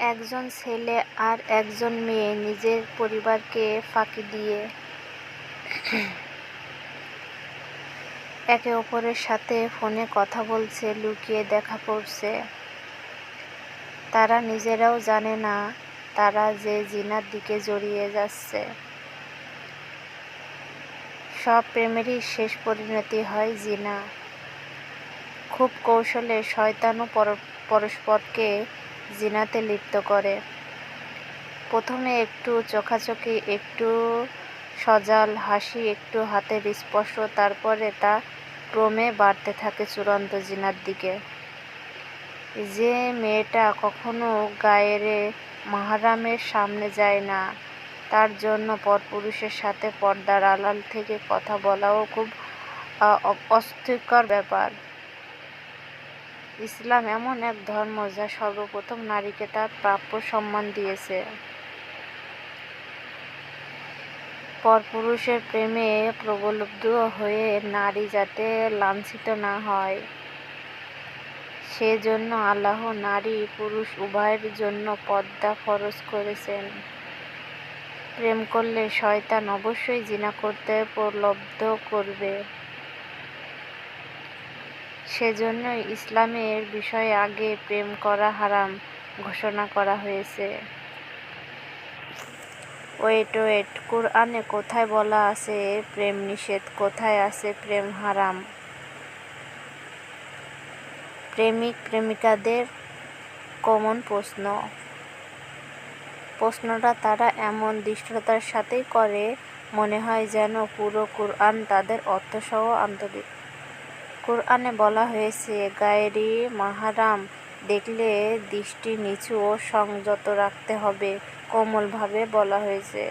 একজন ছেলে আর একজন মেয়ে নিজের পরিবারকে ফাঁকি দিয়ে একে অপরের সাথে ফোনে কথা বলছে, লুকিয়ে দেখা করছে। তারা নিজেরাও জানে না তারা যে জিনার দিকে জড়িয়ে যাচ্ছে। সব প্রেমেরই শেষ পরিণতি হয় জিনা। খুব কৌশলে শয়তানও পর- পরস্পরকে জিনাতে লিপ্ত করে। প্রথমে একটু চোখাচোখি, একটু সজাল হাসি, একটু হাতের স্পর্শ, তারপরে তা ক্রমে বাড়তে থাকে চূড়ান্ত জিনার দিকে। যে মেয়েটা কখনো গায়েরে মাহারামের সামনে যায় না, তার জন্য পরপুরুষের সাথে পর্দার আড়াল থেকে কথা বলাও খুব অস্থিকর ব্যাপার। ইসলাম এমন এক ধর্ম যা সর্বপ্রথম নারীকে তার প্রাপ্য সম্মান দিয়েছে। পরপুরুষের প্রেমে প্রবলব্ধ হয়ে নারী যাতে লাঞ্ছিত না হয়, সেজন্য আল্লাহ নারী পুরুষ উভয়ের জন্য পদ্মা ফরজ করেছেন। প্রেম করলে শয়তান অবশ্যই জিনা করতে প্রলব্ধ করবে। সেজন্য ইসলামের বিষয়ে আগে প্রেম করা হারাম ঘোষণা করা হয়েছে। ওয়েট ওয়েট, কোরআনে কোথায় বলা আছে প্রেম নিষেধ? কোথায় আছে প্রেম হারাম? প্রেমিক, প্রেমিকাদের কমন প্রশ্ন। প্রশ্নটা তারা এমন দৃষ্টতার সাথেই করে, মনে হয় যেন পুরো কোরআন তাদের অর্থসহ আন্তরিক। কোরআনে বলা হয়েছে গায়েরি মাহারাম দেখলে দৃষ্টি নিচু ও সংযত রাখতে হবে কোমলভাবে বলা হয়েছে।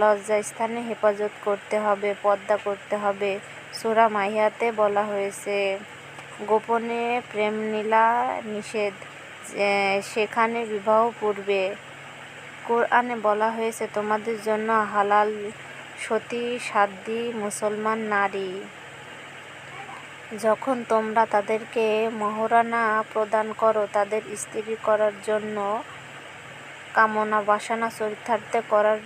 লজ্জাস্থানে হেফাজত করতে হবে, পর্দা করতে হবে। সূরা মাহিয়াতে বলা হয়েছে, গোপনে প্রেম নীলা নিষেধ সেখানে বিবাহ পূর্বে কোরআনে বলা হয়েছে, তোমাদের জন্য হালাল সতী সাদ্দি মুসলমান নারী যখন তোমরা তাদেরকে মহারানা প্রদান করো, তাদের স্ত্রী করার জন্য কামনা বাসনা চরিতার্থে করার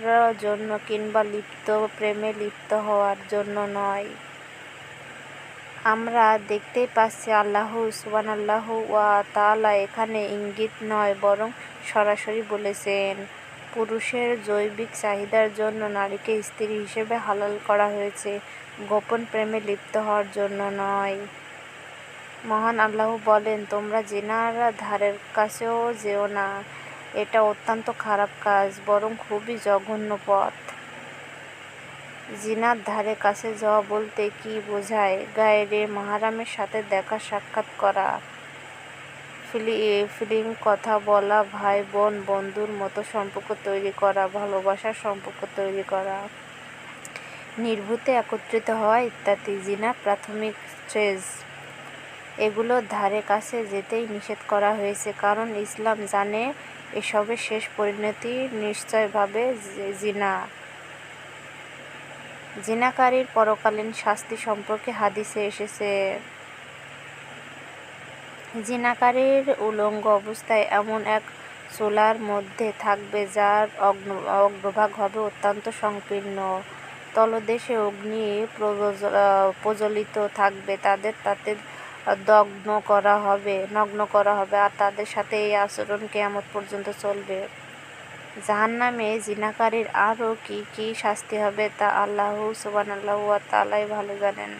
জন্য কিংবা লিপ্ত, প্রেমে লিপ্ত হওয়ার জন্য নয়। আমরা দেখতেই পাচ্ছি আল্লাহ সুবান আল্লাহ ওয়া তালা এখানে ইঙ্গিত নয়, বরং সরাসরি বলেছেন পুরুষের জৈবিক চাহিদার জন্য নারীকে স্ত্রী হিসেবে হালাল করা হয়েছে। গোপন প্রেমে লিপ্ত হওয়ার জন্য নয়। মহান আল্লাহ বলেন, তোমরা জেনার ধারের কাছেও যেও না। এটা অত্যন্ত খারাপ কাজ, বরং খুবই জঘন্য পথ। জিনার ধারে কাছে যাওয়া বলতে কি বোঝায়? গায়েরে মাহারামের সাথে দেখা সাক্ষাৎ করা। ফিলি কথা বলা ভাই বোন বন্ধুর মতো সম্পর্ক তৈরি করা, ভালোবাসার সম্পর্ক তৈরি করা। নির্ভূতে একত্রিত হওয়া ইত্যাদি। জিনা প্রাথমিক স্টেজ। এগুলোর ধারে কাছে যেতেই নিষেধ করা হয়েছে, কারণ ইসলাম জানে এসবের শেষ পরিণতি নিশ্চয়ভাবে জিনা। জিনাকারীর পরকালীন শাস্তি সম্পর্কে হাদিসে এসেছে। জিনাকারীর উলঙ্গ অবস্থায় এমন এক চুলার মধ্যে থাকবে যার অগ্রভাগ হবে অত্যন্ত সংকীর্ণ। তলদেশে অগ্নি প্রজ্বলিত থাকবে। তাদের তাতে দগ্ন করা হবে, নগ্ন করা হবে আর তাদের সাথে এই আচরণ কেয়ামত পর্যন্ত চলবে। জাহান্নামে জিনাকারীর আরও কি কি শাস্তি হবে তা আল্লাহ সুবান আল্লাহ তালাই ভালো জানেন।